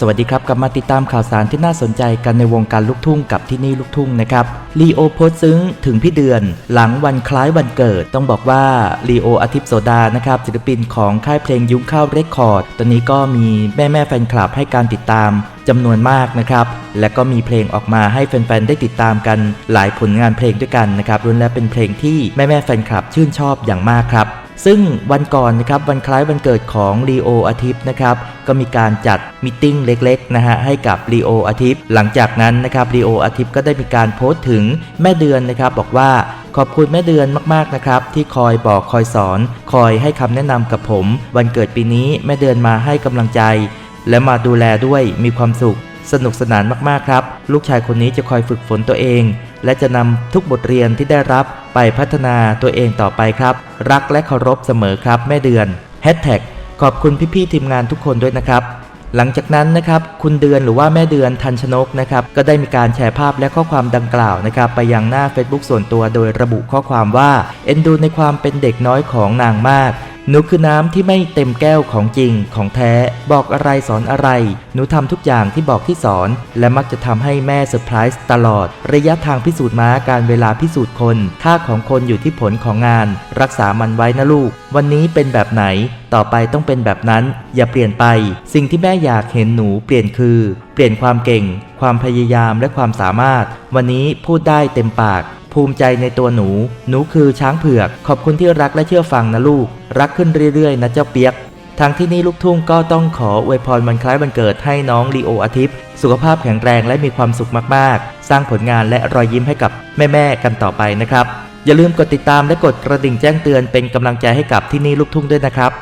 สวัสดีครับ กลับมาติดตามข่าวสารที่น่าสนใจกันในวงการลูกทุ่งกับที่นี่ลูกทุ่งนะครับลีโอโพสซึ้งถึงพี่เดือนหลังวันคล้ายวันเกิด ต้องบอกว่าลีโออาทิตย์โสดานะครับศิลปินของค่ายเพลงยุ้งข้าวเรคคอร์ด ตอนนี้ก็มีแม่แม่แฟนคลับให้การติดตามจำนวนมากนะครับ และก็มีเพลงออกมาให้แฟนๆ ได้ติดตามกันหลายผลงานเพลงด้วยกันนะครับล้วนแล้วเป็นเพลงที่แม่แม่แฟนคลับชื่นชอบอย่างมากครับ ซึ่งวันก่อนนะครับวันคล้ายวันเกิดของลีโออาทิตย์นะครับก็มีการจัดมิทติ้งเล็กๆนะฮะให้กับลีโออาทิตย์หลังจากนั้นนะครับลีโออาทิตย์ก็ได้มีการโพสต์ถึงแม่เดือนนะครับบอกว่าขอบคุณแม่เดือนมากๆนะครับที่คอยบอกคอยสอน คอยให้คำแนะนำกับผม วันเกิดปีนี้แม่เดือนมาให้กำลังใจ และมาดูแลด้วยมีความสุข สนุกสนานมากๆครับ ลูกชายคนนี้จะคอยฝึกฝนตัวเอง และจะนำทุกบทเรียนที่ได้รับไปพัฒนาตัวเองต่อไปครับ รักและเคารพเสมอครับแม่เดือนแฮชแท็กขอบคุณพี่ๆทีมงานทุกคนด้วยนะครับ หลังจากนั้นนะครับ คุณเดือนหรือว่าแม่เดือนทันชนกนะครับ ก็ได้มีการแชร์ภาพและข้อความดังกล่าวนะครับ ไปยังหน้า Facebook ส่วนตัวโดยระบุข้อความว่า เอ็นดูในความเป็นเด็กน้อยของนางมาก นูคือน้ำที่ไม่เต็มแก้วของจริงของแท้ บอกอะไรสอนอะไร หนูทำทุกอย่างที่บอกที่สอน และมักจะทำให้แม่เซอร์ไพรส์ตลอด ระยะทางพิสูจน์ม้าการเวลาพิสูจน์คน ค่าของคนอยู่ที่ผลของงาน รักษามันไว้นะลูก วันนี้เป็นแบบไหน ต่อไปต้องเป็นแบบนั้น อย่าเปลี่ยนไป สิ่งที่แม่อยากเห็นหนูเปลี่ยนคือ เปลี่ยนความเก่ง ความพยายามและความสามารถ วันนี้พูดได้เต็มปาก ภูมิใจในตัวหนู หนูคือช้างเผือก ขอบคุณที่รักและเชื่อฟังนะลูก รักขึ้นเรื่อยๆ นะเจ้าเปียก ทางที่นี่ลูกทุ่งก็ต้องขออวยพรวันคล้ายวันเกิดให้น้องลีโออาทิตย์ สุขภาพแข็งแรงและมีความสุขมากๆ สร้างผลงานและรอยยิ้มให้กับแม่ๆกันต่อไปนะครับ อย่าลืมกดติดตามและกดกระดิ่งแจ้งเตือนเป็นกำลังใจให้กับที่นี่ลูกทุ่งด้วยนะครับ